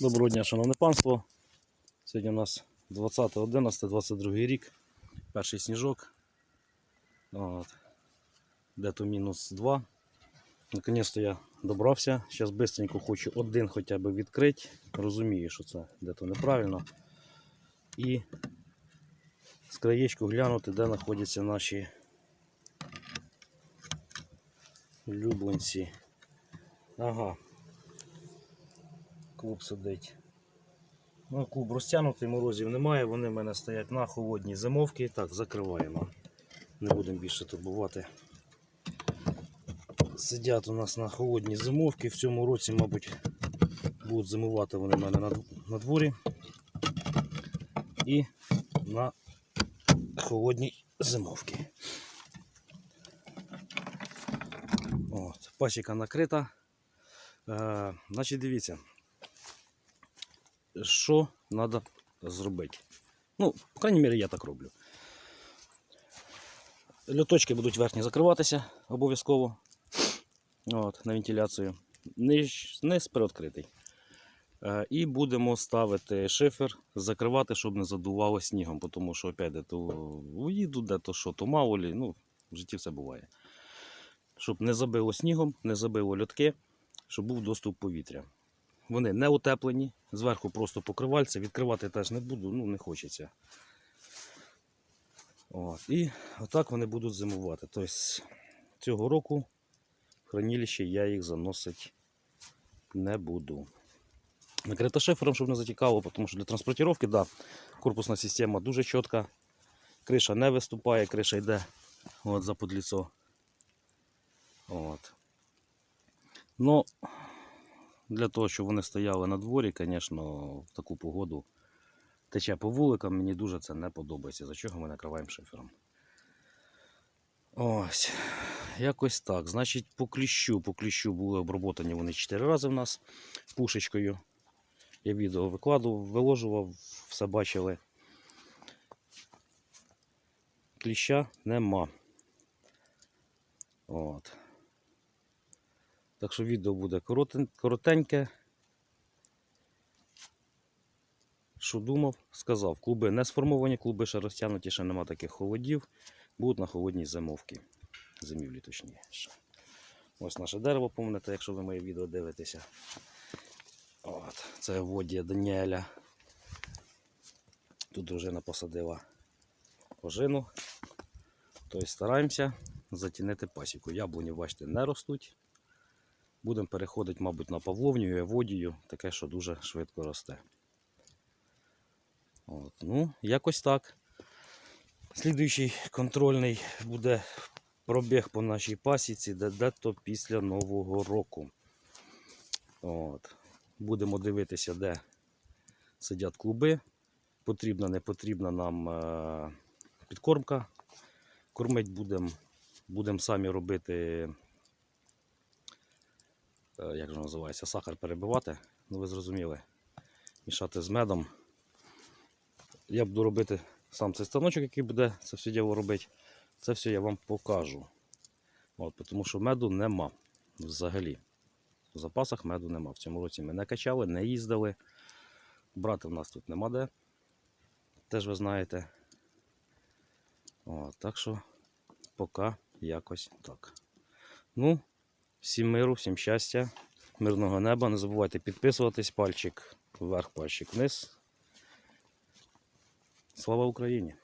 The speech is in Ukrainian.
Доброго дня, шановне панство. Сьогодні у нас 20.11.22 рік. Перший сніжок. От. Де-то мінус 2. Наконець-то я добрався. Зараз швидко хочу один хоча б відкрити. Розумію, що це де-то неправильно. І з краєчку глянути, де знаходяться наші улюбленці. Ага, клуб сидить. Ну, клуб розтягнутий, морозів немає, вони в мене стоять на холодній зимовці. Так, закриваємо. Не будемо більше турбувати. Сидять у нас на холодній зимовці. В цьому році, мабуть, будуть зимувати вони в мене на, дворі. І на холодній зимовці. От, пасіка накрита. Е, значить, дивіться, що треба зробити. Ну, по крайній мірі, я так роблю. Льоточки будуть верхні закриватися обов'язково. От, на вентиляцію. Низ, приоткритий. Е, і будемо ставити шифер, закривати, щоб не задувало снігом, тому що опять де то уїду, де то що, то мало лі, ну, в житті все буває. Щоб не забило снігом, не забило льотки, щоб був доступ повітря. Вони не утеплені, зверху просто покривальце, відкривати теж не буду, ну не хочеться. От. І отак вони будуть зимувати. Тобто цього року в хранилище я їх заносити не буду. Накрита шифером, щоб не затікало, тому що для транспортировки, да, корпусна система дуже чітка. Криша не виступає, криша йде от, за подліцо. От. Ну, для того, щоб вони стояли на дворі, звісно, в таку погоду тече по вуликам, мені дуже це не подобається, за чого ми накриваємо шифером. Ось, якось так. Значить, по кліщу, по кліщу були оброботані вони 4 рази в нас пушечкою. Я відео викладував, виложував, все бачили. Кліща нема. От. Так що відео буде коротеньке. Що думав, сказав. Клуби не сформовані, клуби ще розтягнуті, ще нема таких холодів. Будуть на холодній зимовці. Зимівлі точніше. Ось наше дерево, пам'ятаєте, якщо ви моє відео дивитеся. От, це водія Даніеля. Тут дружина посадила ожину. Тобто стараємося затінити пасіку. Яблуні, бачите, не ростуть. Будемо переходити, мабуть, на павловню і водію, таке, що дуже швидко росте. От, ну, якось так. Слідуючий контрольний буде пробіг по нашій пасіці, де де-то після Нового року. От. Будемо дивитися, де сидять клуби. Потрібна, не потрібна нам е- підкормка. Кормить будемо будем самі робити, як же називається, сахар перебивати. Ну ви зрозуміли. Мішати з медом. Я буду робити сам цей станочок, який буде це все діло робити. Це все я вам покажу. От, тому що меду нема взагалі. В запасах меду нема. В цьому році ми не качали, не їздили. Брати в нас тут нема де. Теж ви знаєте. От, так що поки якось так. Ну, всім миру, всім щастя, мирного неба. Не забувайте підписуватись, пальчик вверх, пальчик вниз. Слава Україні!